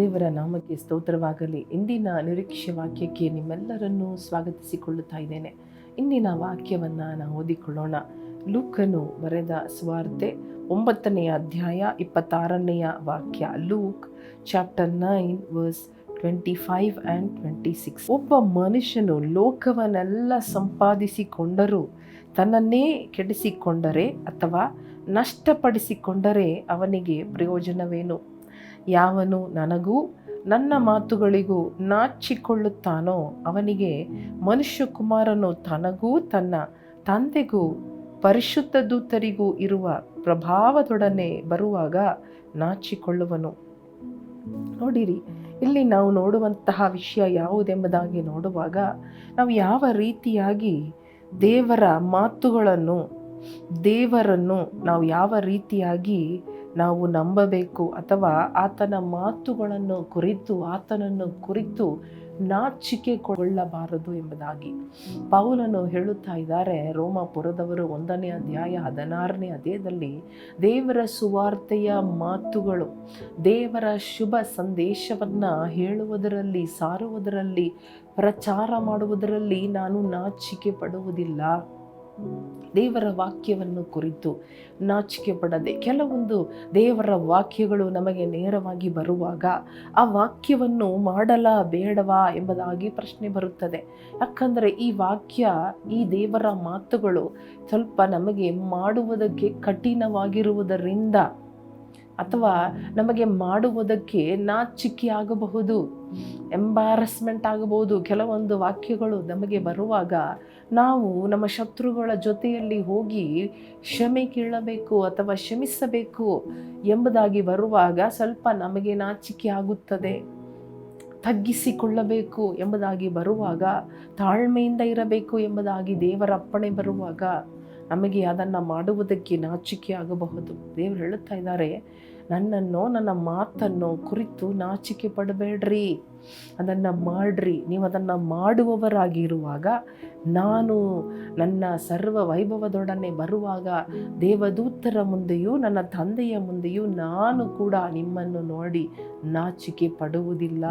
ದೇವರ ನಾಮಕ್ಕೆ ಸ್ತೋತ್ರವಾಗಲಿ. ಇಂದಿನ ನಿರೀಕ್ಷೆ ವಾಕ್ಯಕ್ಕೆ ನಿಮ್ಮೆಲ್ಲರನ್ನೂ ಸ್ವಾಗತಿಸಿಕೊಳ್ಳುತ್ತಾ ಇದ್ದೇನೆ. ಇಂದಿನ ವಾಕ್ಯವನ್ನು ನಾವು ಓದಿಕೊಳ್ಳೋಣ. ಲೂಕನು ಬರೆದ ಸ್ವಾರ್ತೆ ಒಂಬತ್ತನೆಯ ಅಧ್ಯಾಯ ಇಪ್ಪತ್ತಾರನೆಯ ವಾಕ್ಯ. Luke chapter nine verse twenty five and twenty six. ಒಬ್ಬ ಮನುಷ್ಯನು ಲೋಕವನ್ನೆಲ್ಲ ಸಂಪಾದಿಸಿಕೊಂಡರೂ ತನ್ನನ್ನೇ ಕೆಡಿಸಿಕೊಂಡರೆ ಅಥವಾ ನಷ್ಟಪಡಿಸಿಕೊಂಡರೆ ಅವನಿಗೆ ಪ್ರಯೋಜನವೇನು? ಯಾವನು ನನಗೂ ನನ್ನ ಮಾತುಗಳಿಗೂ ನಾಚಿಕೊಳ್ಳುತ್ತಾನೋ ಅವನಿಗೆ ಮನುಷ್ಯಕುಮಾರನು ತನಗೂ ತನ್ನ ತಂದೆಗೂ ಪರಿಶುದ್ಧ ದೂತರಿಗೂ ಇರುವ ಪ್ರಭಾವದೊಡನೆ ಬರುವಾಗ ನಾಚಿಕೊಳ್ಳುವನು. ನೋಡಿರಿ, ಇಲ್ಲಿ ನಾವು ನೋಡುವಂತಹ ವಿಷಯ ಯಾವುದೆಂಬುದಾಗಿ ನೋಡುವಾಗ ನಾವು ಯಾವ ರೀತಿಯಾಗಿ ದೇವರ ಮಾತುಗಳನ್ನು, ದೇವರನ್ನು ನಾವು ಯಾವ ರೀತಿಯಾಗಿ ನಾವು ನಂಬಬೇಕು ಅಥವಾ ಆತನ ಮಾತುಗಳನ್ನು ಕುರಿತು, ಆತನನ್ನು ಕುರಿತು ನಾಚಿಕೆ ಕೊಳ್ಳಬಾರದು ಎಂಬುದಾಗಿ. ಪೌಲನು ಹೇಳುತ್ತಾ ಇದ್ದಾರೆ, ರೋಮಾಪುರದವರು ಒಂದನೇ ಅಧ್ಯಾಯ ಹದಿನಾರನೇ ಅಧ್ಯಾಯದಲ್ಲಿ ದೇವರ ಸುವಾರ್ತೆಯ ಮಾತುಗಳು, ದೇವರ ಶುಭ ಸಂದೇಶವನ್ನು ಹೇಳುವುದರಲ್ಲಿ, ಸಾರುವುದರಲ್ಲಿ, ಪ್ರಚಾರ ಮಾಡುವುದರಲ್ಲಿ ನಾನು ನಾಚಿಕೆ ಪಡುವುದಿಲ್ಲ. ದೇವರ ವಾಕ್ಯವನ್ನು ಕುರಿತು ನಾಚಿಕೆ ಪಡದೆ ಕೆಲವೊಂದು ದೇವರ ವಾಕ್ಯಗಳು ನಮಗೆ ನೇರವಾಗಿ ಬರುವಾಗ ಆ ವಾಕ್ಯವನ್ನು ಮಾಡಲ ಬೇಡವಾ ಎಂಬುದಾಗಿ ಪ್ರಶ್ನೆ ಬರುತ್ತದೆ. ಯಾಕಂದರೆ ಈ ವಾಕ್ಯ, ಈ ದೇವರ ಮಾತುಗಳು ಸ್ವಲ್ಪ ನಮಗೆ ಮಾಡುವುದಕ್ಕೆ ಕಠಿಣವಾಗಿರುವುದರಿಂದ ಅಥವಾ ನಮಗೆ ಮಾಡುವುದಕ್ಕೆ ನಾಚಿಕೆ ಆಗಬಹುದು ಎಂಬಾರಸ್ಮೆಂಟ್ ಆಗಬಹುದು, ಕೆಲವೊಂದು ವಾಕ್ಯಗಳು ನಮಗೆ ಬರುವಾಗ ನಾವು ನಮ್ಮ ಶತ್ರುಗಳ ಜೊತೆಯಲ್ಲಿ ಹೋಗಿ ಕ್ಷಮೆ ಕೀಳಬೇಕು ಅಥವಾ ಕ್ಷಮಿಸಬೇಕು ಎಂಬುದಾಗಿ ಬರುವಾಗ ಸ್ವಲ್ಪ ನಮಗೆ ನಾಚಿಕೆ ಆಗುತ್ತದೆ. ತಗ್ಗಿಸಿಕೊಳ್ಳಬೇಕು ಎಂಬುದಾಗಿ ಬರುವಾಗ, ತಾಳ್ಮೆಯಿಂದ ಇರಬೇಕು ಎಂಬುದಾಗಿ ದೇವರ ಅಪ್ಪಣೆ ಬರುವಾಗ ನಮಗೆ ಅದನ್ನು ಮಾಡುವುದಕ್ಕೆ ನಾಚಿಕೆ ಆಗಬಹುದು. ದೇವರು ಹೇಳುತ್ತಾ ಇದ್ದಾರೆ ನನ್ನನ್ನು, ನನ್ನ ಮಾತನ್ನು ಕುರಿತು ನಾಚಿಕೆ ಪಡಬೇಡ್ರಿ. ಅದನ್ನು ಮಾಡ್ರಿ. ನೀವು ಅದನ್ನು ಮಾಡುವವರಾಗಿರುವಾಗ ನಾನು ನನ್ನ ಸರ್ವ ವೈಭವದೊಡನೆ ಬರುವಾಗ ದೇವದೂತರ ಮುಂದೆಯೂ, ನನ್ನ ತಂದೆಯ ಮುಂದೆಯೂ ನಾನು ಕೂಡ ನಿಮ್ಮನ್ನು ನೋಡಿ ನಾಚಿಕೆ ಪಡುವುದಿಲ್ಲ.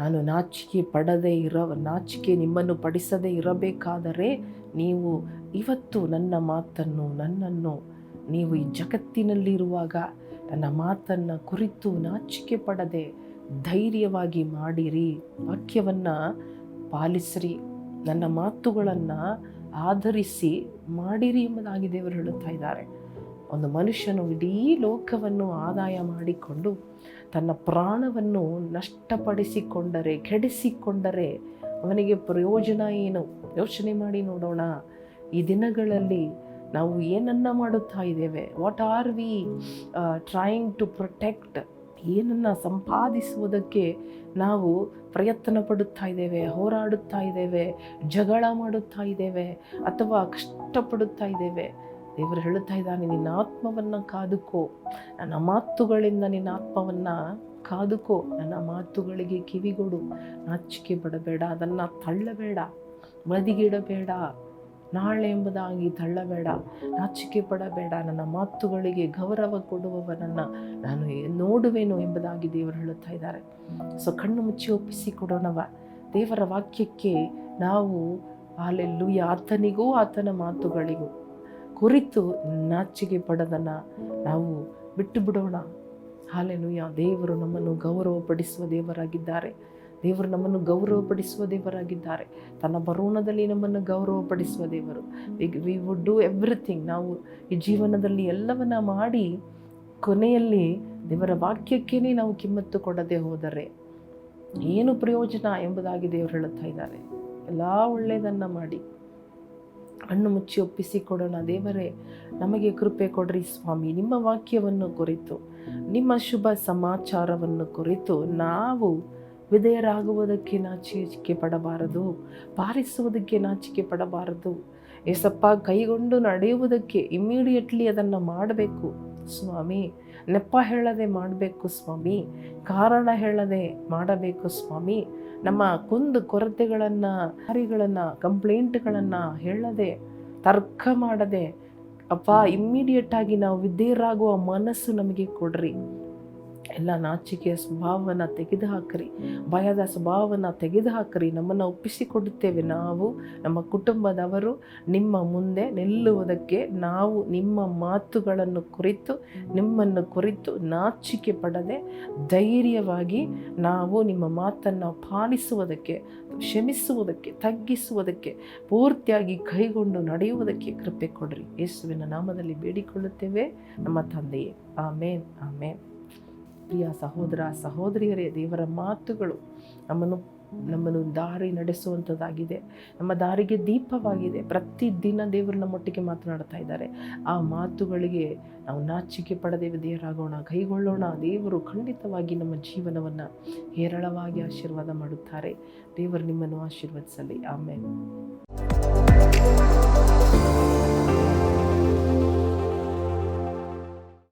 ನಾನು ನಾಚಿಕೆ ಪಡದೆ ಇರ, ನಾಚಿಕೆ ನಿಮ್ಮನ್ನು ಪಡಿಸದೇ ಇರಬೇಕಾದರೆ ನೀವು ಇವತ್ತು ನನ್ನ ಮಾತನ್ನು, ನನ್ನನ್ನು ನೀವು ಈ ಜಗತ್ತಿನಲ್ಲಿರುವಾಗ ನನ್ನ ಮಾತನ್ನು ಕುರಿತು ನಾಚಿಕೆ ಪಡದೆ ಧೈರ್ಯವಾಗಿ ಮಾಡಿರಿ, ವಾಕ್ಯವನ್ನು ಪಾಲಿಸ್ರಿ, ನನ್ನ ಮಾತುಗಳನ್ನು ಆಧರಿಸಿ ಮಾಡಿರಿ ಎಂಬುದಾಗಿ ದೇವರು ಹೇಳುತ್ತಾ ಇದ್ದಾರೆ. ಒಂದು ಮನುಷ್ಯನು ಇಡೀ ಲೋಕವನ್ನು ಆದಾಯ ಮಾಡಿಕೊಂಡು ತನ್ನ ಪ್ರಾಣವನ್ನು ನಷ್ಟಪಡಿಸಿಕೊಂಡರೆ, ಕೆಡಿಸಿಕೊಂಡರೆ ಅವನಿಗೆ ಪ್ರಯೋಜನ ಏನು? ಯೋಚನೆ ಮಾಡಿ ನೋಡೋಣ. ಈ ದಿನಗಳಲ್ಲಿ ನಾವು ಏನನ್ನು ಮಾಡುತ್ತಾ ಇದ್ದೇವೆ? What are we trying to protect ಏನನ್ನು ಸಂಪಾದಿಸುವುದಕ್ಕೆ ನಾವು ಪ್ರಯತ್ನ ಪಡುತ್ತಾ ಇದ್ದೇವೆ, ಹೋರಾಡುತ್ತಾ ಇದ್ದೇವೆ, ಜಗಳ ಮಾಡುತ್ತಾ ಇದ್ದೇವೆ, ಅಥವಾ ಕಷ್ಟಪಡುತ್ತಾ ಇದ್ದೇವೆ? ದೇವರು ಹೇಳುತ್ತಾ ಇದ್ದಾನೆ, ನಿನ್ನ ಆತ್ಮವನ್ನು ಕಾದುಕೋ. ನನ್ನ ಮಾತುಗಳಿಂದ ನಿನ್ನ ಆತ್ಮವನ್ನು ಕಾದುಕೋ. ನನ್ನ ಮಾತುಗಳಿಗೆ ಕಿವಿಗೊಡು. ನಾಚಿಕೆ ಪಡಬೇಡ, ಅದನ್ನು ತಳ್ಳಬೇಡ ಬದಿಗಿಡಬೇಡ ನಾಳೆ ಎಂಬುದಾಗಿ ತಳ್ಳಬೇಡ ನಾಚಿಕೆ ಪಡಬೇಡ ನನ್ನ ಮಾತುಗಳಿಗೆ ಗೌರವ ಕೊಡುವವನನ್ನು ನಾನು ನೋಡುವೆನು ಎಂಬುದಾಗಿ ದೇವರು ಹೇಳುತ್ತಾ ಇದ್ದಾರೆ. ಸೊ ಕಣ್ಣು ಮುಚ್ಚಿ ಒಪ್ಪಿಸಿಕೊಡೋಣವ ದೇವರ ವಾಕ್ಯಕ್ಕೆ ನಾವು ಅಲ್ಲೆಲ್ಲೂ ಆತನಿಗೂ ಆತನ ಮಾತುಗಳಿಗೂ ಕುರಿತು ನಾಚಿಕೆ ಪಡದನ್ನು ನಾವು ಬಿಟ್ಟು ಬಿಡೋಣ ಹಾಲೆಲುಯ್ಯ ದೇವರು ನಮ್ಮನ್ನು ಗೌರವಪಡಿಸುವ ದೇವರಾಗಿದ್ದಾರೆ. ದೇವರು ನಮ್ಮನ್ನು ಗೌರವಪಡಿಸುವ ದೇವರಾಗಿದ್ದಾರೆ. ತನ್ನ ಬರೋಣದಲ್ಲಿ ನಮ್ಮನ್ನು ಗೌರವಪಡಿಸುವ ದೇವರು. ವಿ ವುಡ್ ಡೂ ಎವ್ರಿಥಿಂಗ್ ನಾವು ಈ ಜೀವನದಲ್ಲಿ ಎಲ್ಲವನ್ನ ಮಾಡಿ ಕೊನೆಯಲ್ಲಿ ದೇವರ ವಾಕ್ಯಕ್ಕೇನೆ ನಾವು ಕಿಮ್ಮತ್ತು ಕೊಡದೆ ಹೋದರೆ ಏನು ಪ್ರಯೋಜನ ಎಂಬುದಾಗಿ ದೇವರು ಹೇಳುತ್ತಾ ಇದ್ದಾರೆ. ಎಲ್ಲ ಒಳ್ಳೆಯದನ್ನು ಮಾಡಿ. ಹಣ್ಣು ಮುಚ್ಚಿ ಒಪ್ಪಿಸಿ ಕೊಡೋಣ. ದೇವರೇ ನಮಗೆ ಕೃಪೆ ಕೊಡ್ರಿ ಸ್ವಾಮಿ. ನಿಮ್ಮ ವಾಕ್ಯವನ್ನು ಕುರಿತು ನಿಮ್ಮ ಶುಭ ಸಮಾಚಾರವನ್ನು ಕುರಿತು ನಾವು ವಿಧೇಯರಾಗುವುದಕ್ಕೆ ನಾಚಿಕೆ ಪಡಬಾರದು ಪಾಲಿಸುವುದಕ್ಕೆ ನಾಚಿಕೆ ಪಡಬಾರದು. ಏಸಪ್ಪ, ಕೈಗೊಂಡು ನಡೆಯುವುದಕ್ಕೆ ಇಮ್ಮಿಡಿಯೇಟ್ಲಿ ಅದನ್ನು ಮಾಡಬೇಕು. ಸ್ವಾಮಿ ನೆಪ್ಪ ಹೇಳದೆ ಮಾಡಬೇಕು ಸ್ವಾಮಿ, ಕಾರಣ ಹೇಳದೆ ಮಾಡಬೇಕು ಸ್ವಾಮಿ. ನಮ್ಮ ಕುಂದು ಕೊರತೆಗಳನ್ನು ಹರಿಗಳನ್ನು ಕಂಪ್ಲೇಂಟ್ಗಳನ್ನು ಹೇಳದೆ, ತರ್ಕ ಮಾಡದೆ, ಅಪ್ಪ ಇಮ್ಮಿಡಿಯೇಟ್ ಆಗಿ ನಾವು ವಿಧೇಯರಾಗುವ ಮನಸ್ಸು ನಮಗೆ ಕೊಡ್ರಿ. ಎಲ್ಲ ನಾಚಿಕೆಯ ಸ್ವಭಾವವನ್ನು ತೆಗೆದುಹಾಕ್ರಿ. ಭಯದ ಸ್ವಭಾವವನ್ನು ತೆಗೆದುಹಾಕ್ರಿ. ನಮ್ಮನ್ನು ಒಪ್ಪಿಸಿಕೊಡುತ್ತೇವೆ ನಾವು, ನಮ್ಮ ಕುಟುಂಬದವರು. ನಿಮ್ಮ ಮುಂದೆ ನಿಲ್ಲುವುದಕ್ಕೆ ನಾವು ನಿಮ್ಮ ಮಾತುಗಳನ್ನು ಕುರಿತು, ನಿಮ್ಮನ್ನು ಕುರಿತು ನಾಚಿಕೆ ಪಡದೆ ಧೈರ್ಯವಾಗಿ ನಾವು ನಿಮ್ಮ ಮಾತನ್ನು ಪಾಲಿಸುವುದಕ್ಕೆ, ಕ್ಷಮಿಸುವುದಕ್ಕೆ, ತಗ್ಗಿಸುವುದಕ್ಕೆ, ಪೂರ್ತಿಯಾಗಿ ಕೈಗೊಂಡು ನಡೆಯುವುದಕ್ಕೆ ಕೃಪೆ ಕೊಡ್ರಿ. ಯೇಸುವಿನ ನಾಮದಲ್ಲಿ ಬೇಡಿಕೊಳ್ಳುತ್ತೇವೆ. ನಮ್ಮ ತಂದೆಯೇ. ಆಮೇನ್ ಆಮೇನ್. ಪ್ರಿಯ ಸಹೋದರ, ಸಹೋದರಿಯರೇ, ದೇವರ ಮಾತುಗಳು ನಮ್ಮನ್ನು ನಮ್ಮನ್ನು ದಾರಿ ನಡೆಸುವಂಥದ್ದಾಗಿದೆ ನಮ್ಮ ದಾರಿಗೆ ದೀಪವಾಗಿದೆ. ಪ್ರತಿದಿನ ದೇವರು ನಮ್ಮೊಟ್ಟಿಗೆ ಮಾತನಾಡ್ತಾ ಇದ್ದಾರೆ. ಆ ಮಾತುಗಳಿಗೆ ನಾವು ನಾಚಿಕೆ ಪಡದೆ ವಿಧೇಯರಾಗೋಣ ಕೈಗೊಳ್ಳೋಣ. ದೇವರು ಖಂಡಿತವಾಗಿ ನಮ್ಮ ಜೀವನವನ್ನು ಹೇರಳವಾಗಿ ಆಶೀರ್ವಾದ ಮಾಡುತ್ತಾರೆ. ದೇವರು ನಿಮ್ಮನ್ನು ಆಶೀರ್ವದಿಸಲಿ. ಆಮೇಲೆ